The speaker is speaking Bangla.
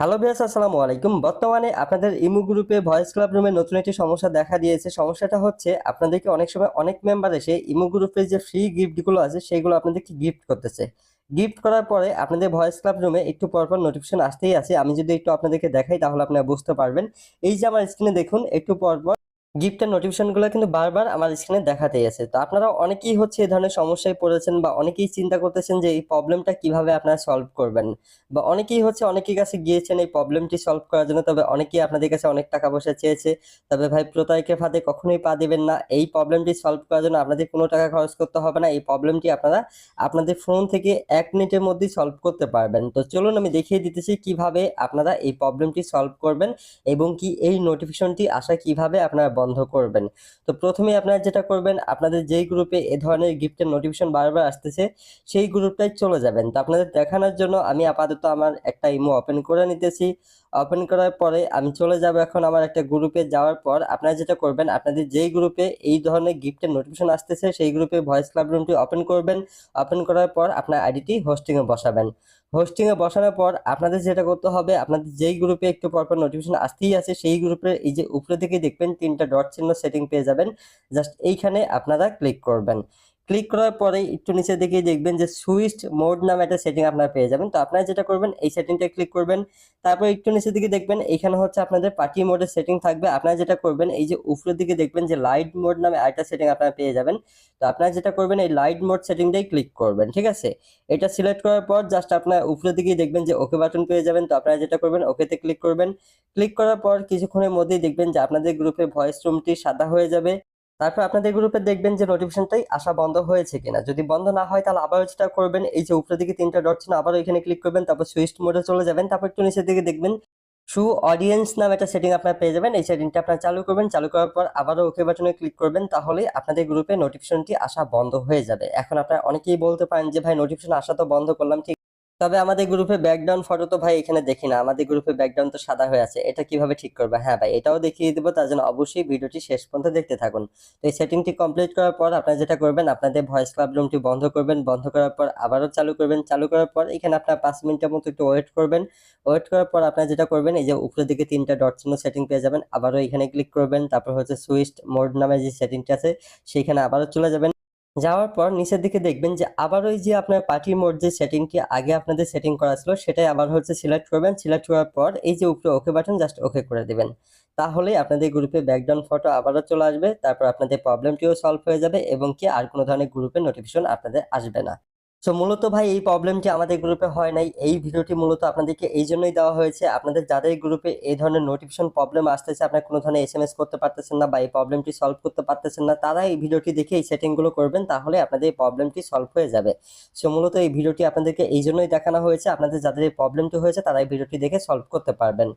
হ্যালো বিয়াস আসসালামু আলাইকুম। বর্তমানে আপনাদের ইমু গ্রুপে ভয়েস ক্লাব রুমে নতুন একটি সমস্যা দেখা দিয়েছে। সমস্যাটা হচ্ছে, আপনাদেরকে অনেক সময় অনেক মেম্বার এসে ইমু গ্রুপে যে ফ্রি গিফটগুলো আছে, সেগুলো আপনাদেরকে গিফট করতেছে। গিফট করার পরে আপনাদের ভয়েস ক্লাব রুমে একটু পরপর নোটিফিকেশন আসতেই আছে। আমি যদি একটু আপনাদেরকে দেখাই, তাহলে আপনারা বুঝতে পারবেন। এই যে আমার স্ক্রিনে দেখুন, একটু পরপর গিফটের নোটিফিকেশনগুলো কিন্তু বারবার আমার স্ক্রিনে দেখাতেই আছে। তো আপনারা অনেকেই হচ্ছে এই ধরনের সমস্যায় পড়েছেন বা অনেকেই চিন্তা করতেছেন যে এই প্রবলেমটা কীভাবে আপনারা সলভ করবেন বা অনেকেই হচ্ছে অনেকের কাছে গিয়েছেন এই প্রবলেমটি সলভ করার জন্য, তবে অনেকেই আপনাদের কাছে অনেক টাকা পয়সা চেয়েছে। তবে ভাই প্রতারকের ফাঁদে কখনোই পা দেবেন না। এই প্রবলেমটি সলভ করার জন্য আপনাদের কোনো টাকা খরচ করতে হবে না। এই প্রবলেমটি আপনারা আপনাদের ফোন থেকে এক মিনিটের মধ্যেই সলভ করতে পারবেন। তো চলুন আমি দেখিয়ে দিতেছি কীভাবে আপনারা এই প্রবলেমটি সলভ করবেন এবং কি এই নোটিফিকেশনটি আসা কীভাবে আপনারা করবেন। তো প্রথমে আপনারা যেটা করবেন, আপনাদের যেই গ্রুপে এ ধরনের গিফটের নোটিফিকেশন বারবার আসতেছে, সেই গ্রুপটাই চলে যাবেন। তো আপনাদের দেখানোর জন্য আমি আপাতত আমার একটা ইমো ওপেন করে নিতেছি। ওপেন করার পরে আমি চলে যাব এখন আমার একটা গ্রুপে যাওয়ার পর আপনারা যেটা করবেন, আপনাদের যেই গ্রুপে এই ধরনের গিফটের নোটিফিকেশন আসতেছে, সেই গ্রুপে ভয়েস ক্লাব রুমটি ওপেন করবেন। ওপেন করার পর আপনার আইডিটি হোস্টিংয়ে বসাবেন। হোস্টিংয়ে বসানোর পর আপনাদের যেটা করতে হবে, আপনাদের যেই গ্রুপে একটু পরপর নোটিফিকেশন আসতেই আছে, সেই গ্রুপের এই যে উপরে দিকে দেখবেন তিনটা ডট চিহ্ন সেটিং পেয়ে যাবেন। জাস্ট এইখানে আপনারা ক্লিক করবেন। ক্লিক করার পরে একটু নিচে দিকে দেখবেন যে সুইচ মোড নামে একটা সেটিং আপনারা পেয়ে যাবেন। তো আপনারা যেটা করবেন, এই সেটিংটা ক্লিক করবেন। তারপর একটু নিচের দিকে দেখবেন, এখানে হচ্ছে আপনাদের পার্টি মোডের সেটিং থাকবে। আপনারা যেটা করবেন, এই যে উপরের দিকে দেখবেন যে লাইট মোড নামে আরেকটা সেটিং আপনারা পেয়ে যাবেন। তো আপনারা যেটা করবেন, এই লাইট মোড সেটিংটাই ক্লিক করবেন, ঠিক আছে? এটা সিলেক্ট করার পর জাস্ট আপনার উপরের দিকেই দেখবেন যে ওকে বাটন পেয়ে যাবেন। তো আপনারা যেটা করবেন ওকেতে ক্লিক করবেন। ক্লিক করার পর কিছুক্ষণের মধ্যেই দেখবেন যে আপনাদের গ্রুপে ভয়েস রুমটি সাদা হয়ে যাবে। তারপর আপনাদের গ্রুপে দেখবেন যে নোটিফিকেশনটাই আসা বন্ধ হয়েছে কিনা। যদি বন্ধ না হয়, তাহলে আবার যেটা করবেন, এই যে উপরের দিকে তিনটা ডট ছিল আবার এখানে ক্লিক করবেন, তারপর সুইচ মোডে চলে যাবেন। তারপর একটু নিচের দিকে দেখবেন শু অডিয়েন্স নামে একটা সেটিং আপনারা পেয়ে যাবেন। এই সেটিংটা আপনারা চালু করবেন, চালু করার পর আবারও ওকে বাটনে ক্লিক করবেন, তাহলে আপনাদের গ্রুপে নোটিফিকেশনটি আসা বন্ধ হয়ে যাবে। এখন আপনারা অনেকেই বলতে পারেন যে, ভাই নোটিফিকেশন আসা তো বন্ধ করলাম। ঠিক তবে আমাদের গ্রুপে ব্যাকগ্রাউন্ড ফটো তো ভাই এখানে দেখি না। আমাদের গ্রুপে ব্যাকগ্রাউন্ড তো সাদা হয়ে আছে। এটা কীভাবে ঠিক করবে? হ্যাঁ ভাই, এটাও দেখিয়ে দেবো। তার জন্য অবশ্যই ভিডিওটি শেষ পর্যন্ত দেখতে থাকুন। তো এই সেটিংটি কমপ্লিট করার পর আপনারা যেটা করবেন, আপনাদের ভয়েস ক্লাব রুমটি বন্ধ করবেন। বন্ধ করার পর আবারও চালু করবেন। চালু করার পর এখানে আপনার পাঁচ মিনিটের মতো একটু ওয়েট করবেন। ওয়েট করার পর আপনারা যেটা করবেন, এই যে উপরের দিকে তিনটা ডট চিহ্ন সেটিং পেয়ে যাবেন। আবারও এখানে ক্লিক করবেন। তারপর হচ্ছে সুইচ মোড নামে যে সেটিংটা আছে, সেইখানে আবারও চলে যাবেন। যাওয়ার পর নিচের দিকে দেখবেন যে আবার ওই যে আপনার পার্টি মোড যে সেটিংটি আগে আপনাদের সেটিং করা ছিল, সেটাই আবার হচ্ছে সিলেক্ট করবেন। সিলেক্ট করার পর এই যে উপরে ওকে বাটন জাস্ট ওকে করে দেবেন। তাহলেই আপনাদের গ্রুপে ব্যাকগ্রাউন্ড ফটো আবারও চলে আসবে, তারপর আপনাদের প্রবলেমটিও সলভ হয়ে যাবে এবং কি আর কোনো ধরনের গ্রুপে নোটিফিকেশন আপনাদের আসবে না। সো মূলত ভাই এই প্রবলেমটি আমাদের গ্রুপে হয় নাই। এই ভিডিওটি মূলত আপনাদেরকে এই জন্যই দেওয়া হয়েছে। আপনাদের যাদের গ্রুপে এই ধরনের নোটিফিকেশন প্রবলেম আসতেছে, আপনার কোনো ধরনের এস এম এস করতে পারতেছেন না বা এই প্রবলেমটি সলভ করতে পারতেছেন না, তারা এই ভিডিওটি দেখে এই সেটিংগুলো করবেন, তাহলে আপনাদের এই প্রবলেমটি সলভ হয়ে যাবে। সো মূলত এই ভিডিওটি আপনাদেরকে এই জন্যই দেখানো হয়েছে। আপনাদের যাদের এই প্রবলেমটি হয়েছে, তারা এই ভিডিওটি দেখে সলভ করতে পারবেন।